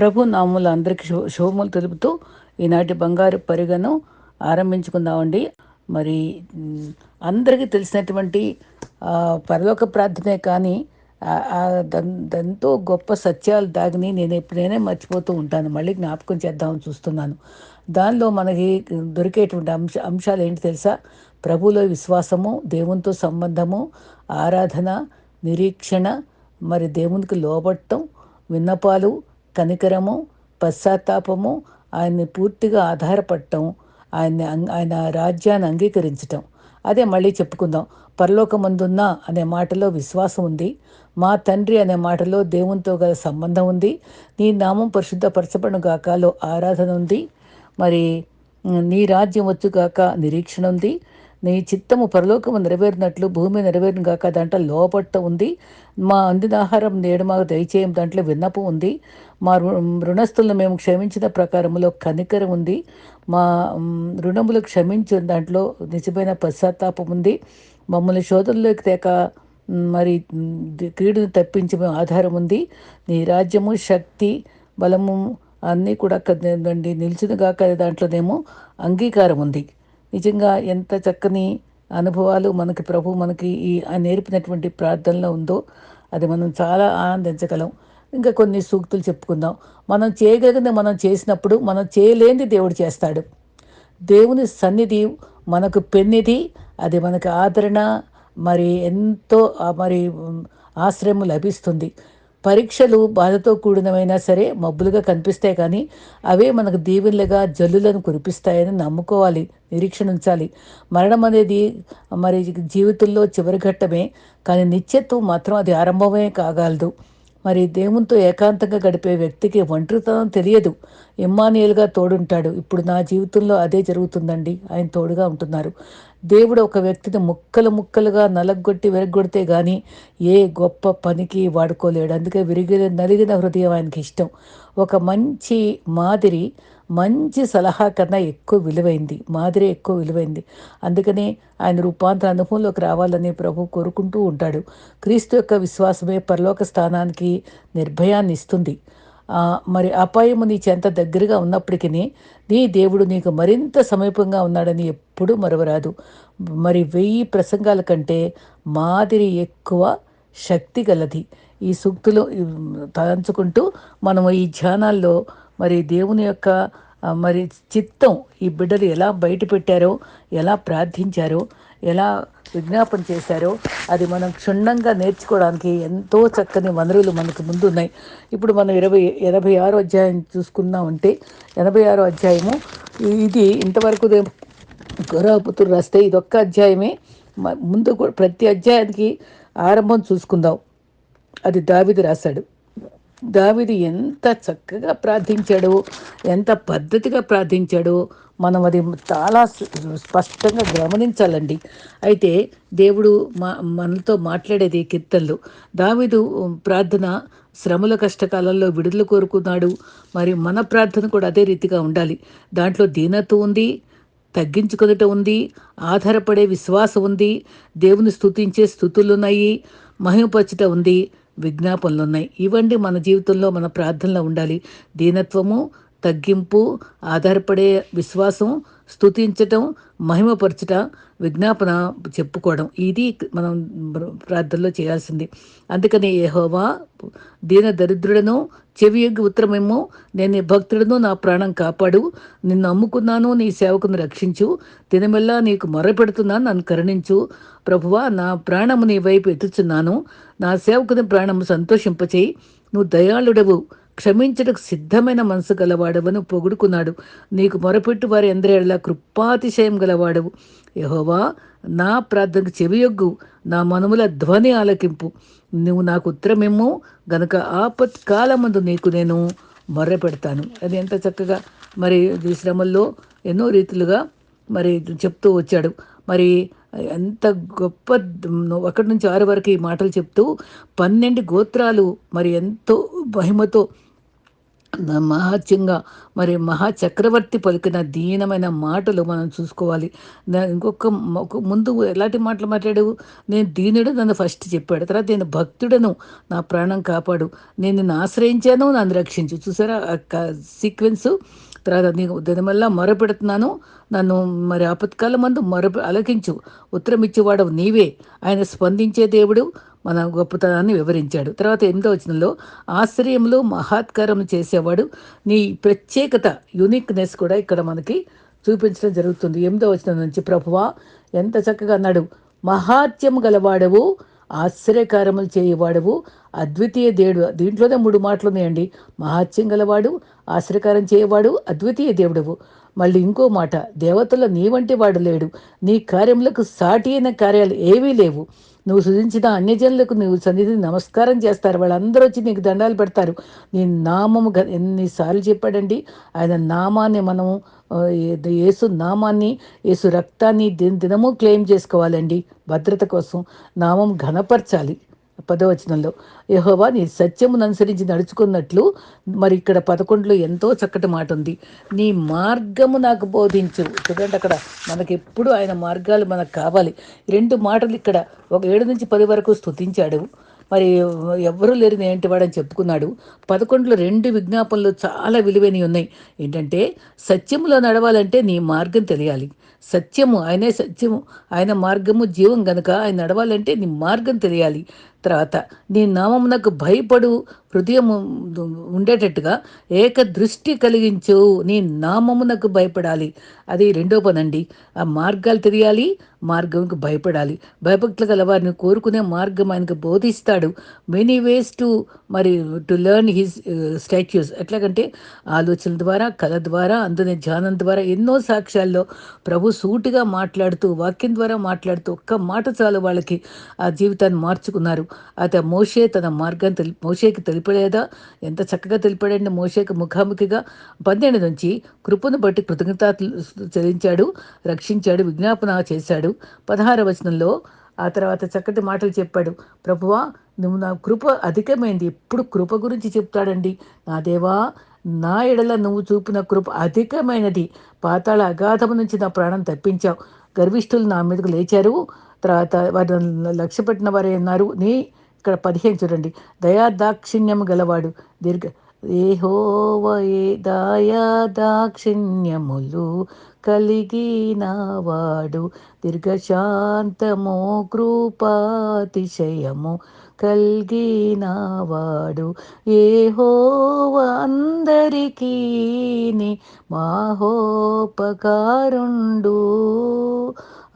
ప్రభు నామూల అందరికీ శుభ శుభములు తెలుపుతూ ఈనాటి బంగారు పరిగను ఆరంభించుకుందామండి. మరి అందరికీ తెలిసినటువంటి పరలోక ప్రార్థనే కానీ ఆ- దన్- గొప్ప సత్యాలు దాగిని నేను ఎప్పుడైనా మర్చిపోతూ ఉంటాను. మళ్ళీ జ్ఞాపకం చేద్దామని చూస్తున్నాను. దానిలో మనకి దొరికేటువంటి అంశ అంశాలు ఏంటి తెలుసా? ప్రభులో విశ్వాసము దేవునితో సంబంధము ఆరాధన నిరీక్షణ మరి దేవునికి లోబట్టం విన్నపాలు కనికరము పశ్చాత్తాపము ఆయన్ని పూర్తిగా ఆధారపడటం ఆయన్ని ఆయన రాజ్యాన్ని అంగీకరించటం. అదే మళ్ళీ చెప్పుకుందాం. పరలోకమందున్న అనే మాటలో విశ్వాసం ఉంది. మా తండ్రి అనే మాటలో దేవునితో గల సంబంధం ఉంది. నీ నామం పరిశుద్ధపరచబడును గాకలో ఆరాధన ఉంది. మరి నీ రాజ్యం వచ్చుగాక నిరీక్షణ ఉంది. నీ చిత్తము పరలోకము నెరవేరినట్లు భూమి నెరవేరును గాక దాంట్లో లోపట్ట ఉంది. మా అందిన ఆహారం నేడు మాకు దయచేయం దాంట్లో విన్నపం ఉంది. మా రుణస్థులను మేము క్షమించిన ప్రకారములో కనికరం ఉంది. మా రుణములు క్షమించిన దాంట్లో నిజమైన పశ్చాత్తాపం ఉంది. మమ్మల్ని శోధనలోకి తేక మరి క్రీడను తప్పించి మేము ఆధారం ఉంది. నీ రాజ్యము శక్తి బలము అన్నీ కూడా కదండి నిలిచినగాక దాంట్లోనేమో అంగీకారం ఉంది. నిజంగా ఎంత చక్కని అనుభవాలు మనకి ప్రభు మనకి ఈ ఆ నేర్పినటువంటి ప్రార్థనలో ఉందో అది మనం చాలా ఆనందించగలం. ఇంకా కొన్ని సూక్తులు చెప్పుకుందాం. మనం చేయగలిగింది మనం చేసినప్పుడు మనం చేయలేనిది దేవుడు చేస్తాడు. దేవుని సన్నిధి మనకు పెన్నిది అది మనకు ఆదరణ మరి ఎంతో మరి ఆశ్రయం లభిస్తుంది. పరీక్షలు బాధతో కూడినవైనా సరే మబ్బులుగా కనిపిస్తాయి కానీ అవే మనకు దీవెనలుగా జల్లులను కురిపిస్తాయని నమ్ముకోవాలి నిరీక్షణ ఉంచాలి మరణం అనేది మరి జీవితంలో చివరి ఘట్టమే కానీ నిత్యత్వం మాత్రం అది ఆరంభమే కాగలదు. మరి దేవునితో ఏకాంతంగా గడిపే వ్యక్తికి ఒంటరితనం తెలియదు. ఇమ్మానియల్గా తోడుంటాడు. ఇప్పుడు నా జీవితంలో అదే జరుగుతుందండి. ఆయన తోడుగా ఉంటున్నారు. దేవుడు ఒక వ్యక్తిని ముక్కలు ముక్కలుగా నలగొట్టి వెరగొడితే కానీ ఏ గొప్ప పనికి వాడుకోలేడు. అందుకే విరిగిన నలిగిన హృదయం ఆయనకి ఇష్టం. ఒక మంచి మాదిరి మంచి సలహా కన్నా ఎక్కువ విలువైంది. మాదిరి ఎక్కువ విలువైంది. అందుకనే ఆయన రూపాంతర అనుభవంలోకి రావాలని ప్రభు కోరుకుంటూ ఉంటాడు. క్రీస్తు యొక్క విశ్వాసమే పరలోక స్థానానికి నిర్భయాన్ని ఇస్తుంది. మరి అపాయము నీ చెంత దగ్గరగా ఉన్నప్పటికీ నీ దేవుడు నీకు మరింత సమీపంగా ఉన్నాడని ఎప్పుడూ మరవరాదు. మరి వెయ్యి ప్రసంగాల కంటే మాదిరి ఎక్కువ శక్తి గలది. ఈ సూక్తులు తలంచుకుంటూ మనము ఈ ధ్యానాల్లో మరి దేవుని యొక్క మరి చిత్తం ఈ బిడ్డలు ఎలా బయట పెట్టారో ఎలా ప్రార్థించారో ఎలా విజ్ఞాపన చేశారో అది మనం క్షుణ్ణంగా నేర్చుకోవడానికి ఎంతో చక్కని వనరులు మనకు ముందున్నాయి. ఇప్పుడు మనం ఇరవై ఎనభై ఆరో అధ్యాయం చూసుకున్నామంటే ఎనభై ఆరో అధ్యాయము ఇది ఇంతవరకు గౌరవపుత్రుడు రాస్తే ఇదొక్క అధ్యాయమే. ముందు కూడా ప్రతి అధ్యాయానికి ఆరంభం చూసుకుందాం. అది దావిది రాశాడు. దావిది ఎంత చక్కగా ప్రార్థించాడో ఎంత పద్ధతిగా ప్రార్థించాడో మనం అది చాలా స్పష్టంగా గమనించాలండి. అయితే దేవుడు మా మనతో మాట్లాడేది కీర్తనలు. దావిదు ప్రార్థన శ్రమల కష్టకాలంలో విడుదల కోరుకున్నాడు. మరి మన ప్రార్థన కూడా అదే రీతిగా ఉండాలి. దాంట్లో దీనత్వం ఉంది తగ్గించుకొనుట ఉంది ఆధారపడే విశ్వాసం ఉంది దేవుని స్థుతించే స్థుతులు ఉన్నాయి మహిమపరచుట ఉంది విజ్ఞాపనలు ఉన్నాయి. ఇవన్నీ మన జీవితంలో మన ప్రార్థనలో ఉండాలి. దీనత్వము తగ్గింపు ఆధారపడే విశ్వాసం స్తుతించటం మహిమపరచుట విజ్ఞాపన చెప్పుకోవడం. ఇది మనం ప్రార్థనలో చేయాల్సింది. అందుకని ఏహోవా దీన దరిద్రుడను చెవి యొక్క ఉత్తరమేమో నేను నీ భక్తుడను నా ప్రాణం కాపాడు. నిన్ను అమ్ముకున్నాను నీ సేవకుని రక్షించు. దినమెల్లా నీకు మొరపెడుతున్నాను నన్ను కరుణించు. ప్రభువా నా ప్రాణము నీ వైపు ఎత్తుచున్నాను. నా సేవకుని ప్రాణము సంతోషింపచేయి. నువ్వు దయాళుడవు. క్షమించటకు సిద్ధమైన మనసు గలవాడవను పొగుడుకున్నాడు. నీకు మొరపెట్టు వారి ఎందరేళ్ళ కృపాతిశయం గలవాడవు. యహోవా నా ప్రార్థనకు చెవియొగ్గు నా మనుముల ధ్వని ఆలకింపు. నువ్వు నాకు ఉత్తరమేమో గనక ఆపత్కాలమందు నీకు నేను మొర్ర పెడతాను అది ఎంత చక్కగా మరి శ్రమల్లో ఎన్నో రీతులుగా మరి చెప్తూ వచ్చాడు. మరి ఎంత గొప్ప ఒకటి నుంచి ఆరు వరకు ఈ మాటలు చెప్తూ పన్నెండు గోత్రాలు మరి ఎంతో మహిమతో మహాత్యంగా మరి మహాచక్రవర్తి పలికిన దీనమైన మాటలు మనం చూసుకోవాలి. ఇంకొక ముందు ఎలాంటి మాటలు మాట్లాడావు? నేను దీనుడు నన్ను ఫస్ట్ చెప్పాడు. తర్వాత నేను భక్తుడను నా ప్రాణం కాపాడు. నేను నిన్ను ఆశ్రయించాను నన్ను రక్షించు. చూసారా సీక్వెన్స్? తర్వాత నీకు దినమల్లా మొరపెడుతున్నాను. నన్ను మరి ఆపత్కాల మందు మొర అలకించు ఉత్తరం ఇచ్చేవాడవు నీవే. ఆయన స్పందించే దేవుడు మన గొప్పతనాన్ని వివరించాడు. తర్వాత ఎనిమిదో వచనంలో ఆశ్చర్యములు మహాత్కారం చేసేవాడు. నీ ప్రత్యేకత యునిక్నెస్ కూడా ఇక్కడ మనకి చూపించడం జరుగుతుంది. ఎనిమిదో వచనం నుంచి ప్రభువా ఎంత చక్కగా అన్నాడు. మహాత్యం గలవాడవు ఆశ్చర్యకారములు చేయవాడవు. అద్వితీయ దేవుడు దీంట్లోనే మూడు మాటలు ఉన్నాయండి. మహాత్యం గలవాడు ఆశ్రకారం చేయవాడు అద్వితీయ దేవుడవు. మళ్ళీ ఇంకో మాట దేవతల నీ వంటి వాడు లేడు. నీ కార్యములకు సాటి అయిన కార్యాలు ఏవీ లేవు. నువ్వు సృజించిన అన్యజనులకు నువ్వు సన్నిధి నమస్కారం చేస్తారు. వాళ్ళందరూ వచ్చి నీకు దండాలు పెడతారు. నీ నామము గ- ఎన్నిసార్లు చెప్పాడండి. ఆయన నామాన్ని మనము యేసు నామాన్ని యేసు రక్తాన్ని దిన దినము క్లెయిమ్ చేసుకోవాలండి. భద్రత కోసం నామం ఘనపరచాలి. పదవచనంలో యహోవా నీ సత్యమును అనుసరించి నడుచుకున్నట్లు మరి ఇక్కడ పదకొండులో ఎంతో చక్కటి మాట ఉంది. నీ మార్గము నాకు బోధించు. చూడండి అక్కడ మనకి ఎప్పుడు ఆయన మార్గాలు మనకు కావాలి. రెండు మాటలు ఇక్కడ ఒక ఏడు నుంచి పది వరకు స్తుతించాడు. మరి ఎవ్వరూ లేరు ఏంటి వాడని చెప్పుకున్నాడు. పదకొండులో రెండు విజ్ఞాపనలు చాలా విలువైనవి ఉన్నాయి. ఏంటంటే సత్యములో నడవాలంటే నీ మార్గం తెలియాలి. సత్యము ఆయనే సత్యము ఆయన మార్గము జీవం గనుక ఆయన నడవాలంటే నీ మార్గం తెలియాలి. తర్వాత నీ నామమునకు భయపడు హృదయం ఉండేటట్టుగా ఏక దృష్టి కలిగించు. నీ నామమునకు భయపడాలి. అది రెండో పనండి. ఆ మార్గాలు తెలియాలి మార్గంకు భయపడాలి. భయభక్తులు గల వారిని కోరుకునే మార్గం ఆయనకు బోధిస్తాడు. మెనీ వేస్ టు మరి టు లెర్న్ హిస్ స్టాచ్యూస్ ఎట్లాగంటే ఆలోచనల ద్వారా కళ ద్వారా అందునే ధ్యానం ద్వారా ఎన్నో సాక్ష్యాల్లో ప్రభు సూటిగా మాట్లాడుతూ వాక్యం ద్వారా మాట్లాడుతూ ఒక్క మాట చాలు వాళ్ళకి ఆ జీవితాన్ని మార్చుకున్నారు. అత మోషే తన మార్గం తెలి మోషేకి తెలిపలేదా? ఎంత చక్కగా తెలిపాడండి మోషేకి ముఖాముఖిగా. పన్నెండు నుంచి కృపను బట్టి కృతజ్ఞత చెల్లించాడు రక్షించాడు విజ్ఞాపన చేశాడు. పదహార వచనంలో ఆ తర్వాత చక్కటి మాటలు చెప్పాడు. ప్రభువా నువ్వు నా కృప అధికమైంది. ఎప్పుడు కృప గురించి చెప్తాడండి? నా దేవా నా ఎడల నువ్వు చూపిన కృప అధికమైనది. పాతాళ అగాధము నుంచి నా ప్రాణం తప్పించావు. గర్విష్ఠులు నా మీదకు లేచారు. తర్వాత వారిని లక్ష్య పెట్టిన వారే ఉన్నారు నీ ఇక్కడ పదిహేను చూడండి. దయాదాక్షిణ్యం గలవాడు. దీర్ఘ ఏహోవయే దయా దాక్షిణ్యములు కలిగిన వాడు. దీర్ఘశాంతము కృపాతిశయము కలిగిన వాడు. ఏహోవ అందరికీ మాహోపకారుండు.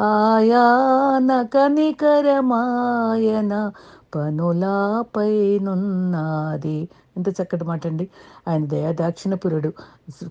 ఆయాన కనికరమాయన పనులాపైనున్నది ఎంత చక్కటి మాట అండి ఆయన దయా దాక్షిణపురుడు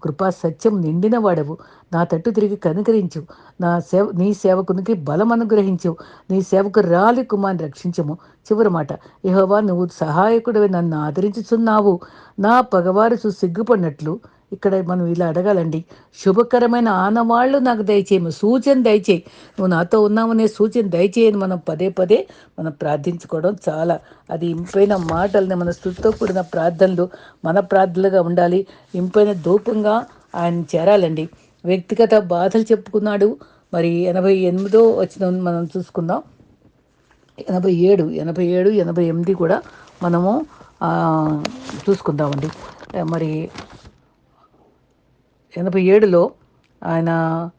కృపా సత్యం నిండిన వాడవు. నా తట్టు తిరిగి కనుకరించు. నా సేవ నీ సేవకునికి బలం అనుగ్రహించు. నీ సేవకు రాలి కుమార్ని రక్షించము. చివరి మాట. యెహోవా నువ్వు సహాయకుడివి నన్ను ఆదరించుచున్నావు. నా పగవారు సిగ్గుపడినట్లు ఇక్కడ మనం ఇలా అడగాలండి. శుభకరమైన ఆనవాళ్ళు నాకు దయచేయము సూచన దయచేయి. నువ్వు నాతో ఉన్నావనే సూచన దయచేయని మనం పదే పదే మనం ప్రార్థించుకోవడం చాలా అది ఇంపైన మాటల్ని మన స్థుతితో కూడిన ప్రార్థనలు మన ప్రార్థనలుగా ఉండాలి. ఇంపైన ధూపంగా ఆయన చేరాలండి. వ్యక్తిగత బాధలు చెప్పుకున్నాడు. మరి ఎనభై ఎనిమిదో వచ్చిన మనం చూసుకుందాం. ఎనభై ఏడు ఎనభై ఏడు ఎనభై ఎనిమిది కూడా మనము చూసుకుందామండి. మరి ఎనభై ఏడులో ఆయన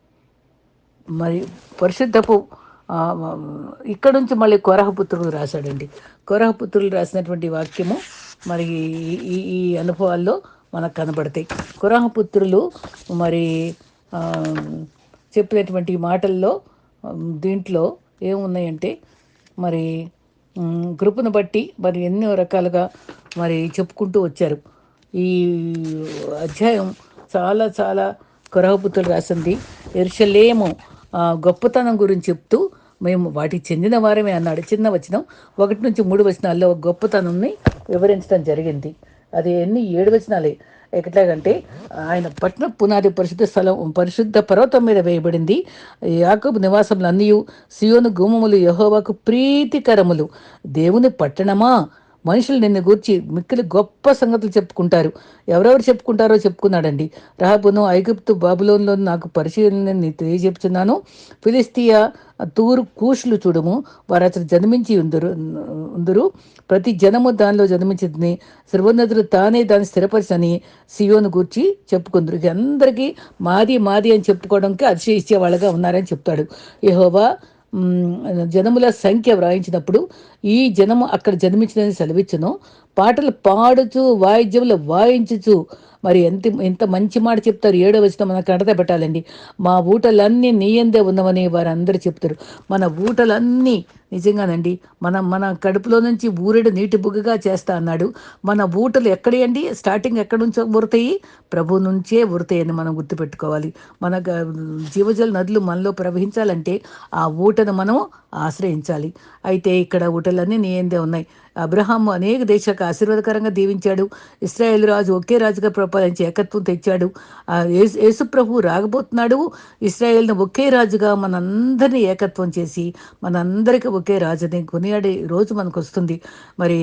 మరి పరిశుద్ధపు ఇక్కడ నుంచి మళ్ళీ కొరహపుత్రులు రాశాడండి. కొరహపుత్రులు రాసినటువంటి వాక్యము మరి ఈ- ఈ అనుభవాల్లో మనకు కనబడతాయి. కొరహపుత్రులు మరి చెప్పినటువంటి మాటల్లో దీంట్లో ఏమున్నాయంటే మరి గ్రూపును బట్టి మరి ఎన్నో రకాలుగా మరి చెప్పుకుంటూ వచ్చారు. ఈ అధ్యాయం చాలా చాలా కొరహపుత్రులు రాసింది. ఎరుషలేము గొప్పతనం గురించి చెప్తూ మేము వాటికి చెందిన వారమే అన్నాడు. చిన్న వచనం. ఒకటి నుంచి మూడు వచనాల్లో ఒక గొప్పతనంని వివరించడం జరిగింది. అది ఎన్ని? ఏడు వచనాలే. ఎట్లాగంటే ఆయన పట్నం పునాది పరిశుద్ధ స్థలం పరిశుద్ధ పర్వతం మీద వేయబడింది. యాకబు నివాసములు అన్నీ సియోను గుమములు యహోవాకు ప్రీతికరములు. దేవుని పట్టణమా? మనుషులు నిన్ను గూర్చి మిక్కిలి గొప్ప సంగతులు చెప్పుకుంటారు. ఎవరెవరు చెప్పుకుంటారో చెప్పుకున్నాడండి. రహబును ఐగుప్తు బాబులోన్లో నాకు పరిశీలన తెలియజెప్తున్నాను ఫిలిస్తియా తూరు కూషులు చూడము. వారు అతను జన్మించి ఉందరు ఉందరు. ప్రతి జనము దానిలో జన్మించిందని సర్వోన్నతుడు తానే దాన్ని స్థిరపరచని సియోను గూర్చి చెప్పుకుందరు. ఇక అందరికీ మాది మాది అని చెప్పుకోవడానికి అతిశయించే వాళ్ళగా ఉన్నారని చెప్తాడు. యహోవా జనముల సంఖ్య వ్రాయించినప్పుడు ఈ జనము అక్కడ జన్మించిన సెలవిచ్చును. పాటలు పాడుచు వాయిద్యములు వాయించుచు మరి ఎంత ఎంత మంచి మాట చెప్తారు? ఏడో వచ్చిన మన కడత పెట్టాలండి. మా ఊటలన్నీ నీయందే ఉన్నవని వారందరూ చెప్తారు. మన ఊటలన్నీ నిజంగానండి మన మన కడుపులో నుంచి ఊరెడు నీటి బుగ్గగా చేస్తా అన్నాడు. మన ఊటలు ఎక్కడండి స్టార్టింగ్ ఎక్కడి నుంచో ఊరుతాయి ప్రభు నుంచే ఊరుతాయని మనం గుర్తుపెట్టుకోవాలి. మన జీవజల నదులు మనలో ప్రవహించాలంటే ఆ ఊటను మనం ఆశ్రయించాలి. అయితే ఇక్కడ ఊటలన్నీ నీయందే ఉన్నాయి. అబ్రహాం అనేక దేశాలకు ఆశీర్వాదకరంగా దీవించాడు. ఇస్రాయేల్ రాజు ఒకే రాజుగా ప్రపాదించి ఏకత్వం తెచ్చాడు. యేసుప్రభు రాగబోతున్నాడు ఇస్రాయేల్ను ఒకే రాజుగా మనందరినీ ఏకత్వం చేసి మనందరికీ ఒకే రాజుని కొనియాడే రోజు మనకు వస్తుంది మరి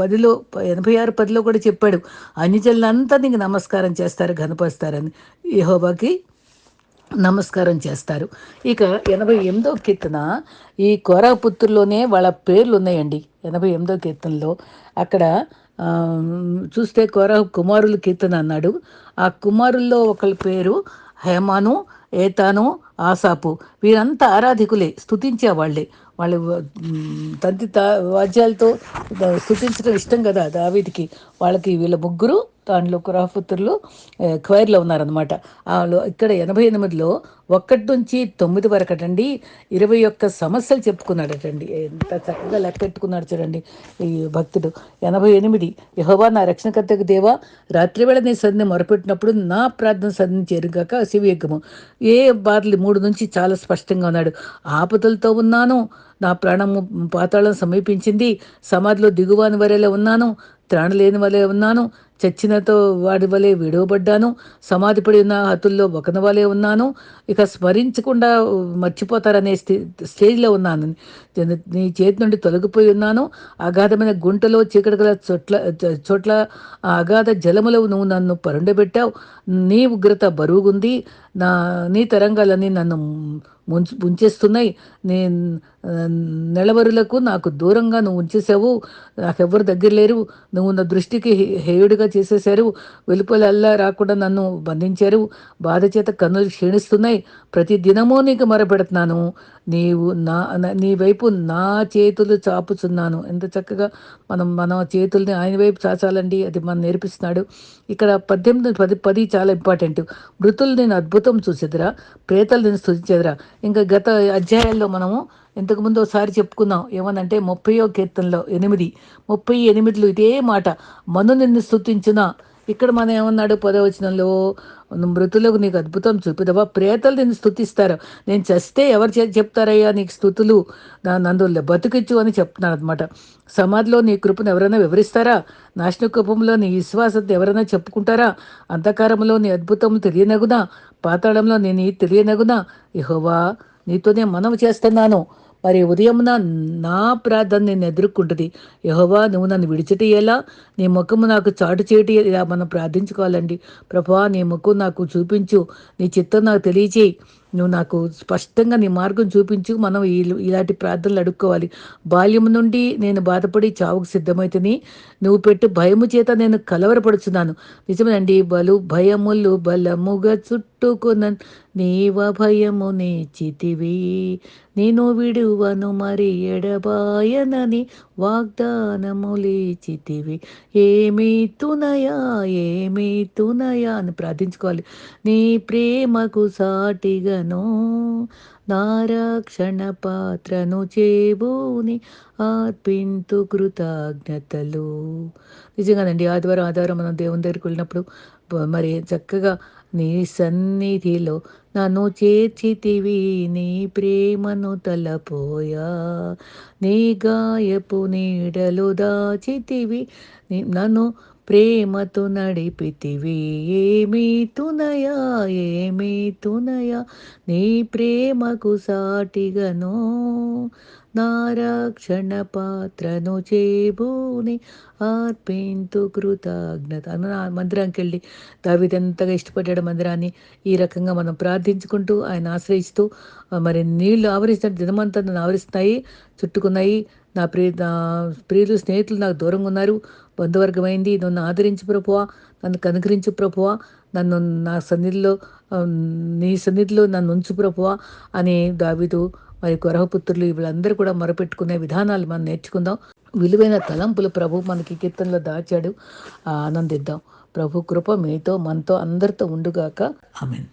పదిలో ఎనభై ఆరు పదిలో కూడా చెప్పాడు అన్యజనులంతా నీకు నమస్కారం చేస్తారు ఘనపరుస్తారని. యహోబాకి నమస్కారం చేస్తారు. ఇక ఎనభై ఎనిమిదో కీర్తన ఈ కోరాపుత్రుల్లోనే వాళ్ళ పేర్లు ఉన్నాయండి ఎనభై ఎనిమిదో కీర్తనలో అక్కడ చూస్తే కోరా కుమారుల కీర్తన అన్నాడు. ఆ కుమారుల్లో ఒకళ్ళ పేరు హేమాను ఏతాను ఆసాపు. వీరంతా ఆరాధికులే స్తుతించే వాళ్ళే. వాళ్ళు తంతి తా వాద్యాలతో స్తుతించడం ఇష్టం కదా దావీదికి. వాళ్ళకి వీళ్ళ ముగ్గురు దాంట్లో కురాపుత్రులు క్వైర్లో ఉన్నారనమాట వాళ్ళు ఇక్కడ ఎనభై ఎనిమిదిలో ఒక్కటి నుంచి తొమ్మిది వరకటండి ఇరవై ఒక్క సమస్యలు చెప్పుకున్నాడటండి. ఎంత చక్కగా లెక్కెట్టుకున్నాడు చూడండి ఈ భక్తుడు. ఎనభై ఎనిమిది యహోవా నా రక్షణకర్తకు దేవా రాత్రివేళ నీ సన్నిధిని మొరపెట్టినప్పుడు నా ప్రార్థన సన్నిధిని చేరుగాక శివయజ్ఞము ఏ బాధలు మూడు నుంచి చాలా స్పష్టంగా ఉన్నాడు. ఆపదలతో ఉన్నాను నా ప్రాణము పాతాళం సమీపించింది. సమాధిలో దిగువాని వరేలా ఉన్నాను. త్రాణ లేని వలె ఉన్నాను. చచ్చినతో వాడి వలె విడవబడ్డాను. సమాధిపడి ఉన్న హతుల్లో ఒకన వలె ఉన్నాను. ఇక స్మరించకుండా మర్చిపోతారనే స్టే స్టేజ్లో ఉన్నాను. నీ చేతి నుండి తొలగిపోయి ఉన్నాను. అగాధమైన గుంటలో చీకటి గల చోట్ల చోట్ల అగాధ జలములో నువ్వు నన్ను పరుండబెట్టావు. నీ ఉగ్రత బరువుగుంది. నా నీ తరంగాలన్నీ నన్ను ముంచు ముంచేస్తున్నాయి. నీ నెలవరులకు నాకు దూరంగా నువ్వు ఉంచేసావు నాకెవ్వరు దగ్గర లేరు. నువ్వు నా దృష్టికి హే- హేయుడిగా చేసేశారు. వెలుపలల్లా రాకుండా నన్ను బంధించారు. బాధ చేత కన్నులు క్షీణిస్తున్నాయి. ప్రతి దినము నీకు మొరపెడుతున్నాను. నీవు నా నా- నీ వైపు నా చేతులు చాపుచున్నాను. ఎంత చక్కగా మనం మన చేతుల్ని ఆయన వైపు చాచాలండి. అది మనం నేర్పిస్తున్నాడు. ఇక్కడ పద్దెనిమిది పది పది చాలా ఇంపార్టెంట్. మృతులు నేను అద్భుతం చూసేదిరా. ప్రేతలు నేను స్థుతించేదిరా ఇంకా గత అధ్యాయాల్లో మనము ఇంతకు ముందు ఒకసారి చెప్పుకున్నాం. ఏమనంటే ముప్పయో కీర్తనలో ఎనిమిది ముప్పై ఎనిమిదిలో ఇదే మాట మను నిన్ను స్థుతించిన ఇక్కడ మనం ఏమన్నాడు పదవచనంలో మృతులకు నీకు అద్భుతం చూపిదవా? ప్రేతలు నిన్ను స్థుతిస్తారు నేను చస్తే ఎవరు చెప్తారయ్యా నీకు స్థుతులు నా నందు బతుకిచ్చు అని చెప్తున్నాడు అనమాట సమాధిలో నీ కృపను ఎవరైనా వివరిస్తారా? నాశన కృపంలో నీ విశ్వాసత ఎవరైనా చెప్పుకుంటారా? అంధకారంలో నీ అద్భుతం తెలియనగునా? పాతాళంలో నీ నీ తెలియనగునా? యెహోవా నీతోనే మనవి చేస్తున్నాను. మరి ఉదయమున నా ప్రార్థన నేను ఎదుర్కొంటుంది. యహోవా నువ్వు నన్ను విడిచిటి ఎలా? నీ ముఖము నాకు చాటు చేయటి ఇలా మనం ప్రార్థించుకోవాలండి. ప్రభా నీ ముఖం నాకు చూపించు. నీ చిత్తం నాకు తెలియచేయి. నువ్వు నాకు స్పష్టంగా నీ మార్గం చూపించు మనం ఇలాంటి ప్రార్థనలు అడుక్కోవాలి. బాల్యం నుండి నేను బాధపడి చావుకు సిద్ధమైతేని నువ్వు పెట్టు భయము చేత నేను కలవరపడుచున్నాను. నిజమేనండి బలు భయములు బలముగా చుట్టుకున్న నీవ భయము నేచితివి నేను విడువను మరి ఎడబాయనని వాగ్దానములేచితివి ఏమీ తునయా ఏమీ తునయా అని ప్రార్థించుకోవాలి. నీ ప్రేమకు సాటిగా నా రక్షణ పాత్రను చేబూని అర్పింతు కృతజ్ఞతలు. నిజంగానండి ఆదివారం ఆదివారం మనం దేవుని దగ్గరికి వెళ్ళినప్పుడు మరి చక్కగా నీ సన్నిధిలో నన్ను చేర్చితివి నీ ప్రేమను తలపోయా. నీ గాయపు నీడలు దాచితివి నన్ను ప్రేమతో నడిపితివి. ఏమీ తునయా? ఏమీ తునయా? నీ ప్రేమకు సాటిగనో. నారాక్షణ పాత్రను చేబూని ఆర్పింతు కృతజ్ఞత అన్న మందిరానికి వెళ్ళి దావిదెంతగా ఇష్టపడ్డాడు మందిరాన్ని. ఈ రకంగా మనం ప్రార్థించుకుంటూ ఆయన ఆశ్రయిస్తూ మరి నీళ్ళు ఆవరిస్తున్నట్టు దినమంతా నన్ను ఆవరిస్తున్నాయి చుట్టుకున్నాయి. నా ప్రియ నా ప్రియులు స్నేహితులు నాకు దూరంగా ఉన్నారు. బంధువర్గమైంది. నన్ను ఆదరించి ప్రభువా. నన్ను కనుకరించు ప్రభువా. నన్ను నా సన్నిధిలో నీ సన్నిధిలో నన్ను ఉంచు ప్రభువా అని దావిదు మరి కొరహపుత్రులు వీళ్ళందరూ కూడా మొరపెట్టుకునే విధానాలు మనం నేర్చుకుందాం. విలువైన తలంపులు ప్రభు మనకి కీర్తనలో దాచాడు. ఆనందిద్దాం. ప్రభు కృప మీతో మనతో అందరితో ఉండుగాక. ఆమెన్.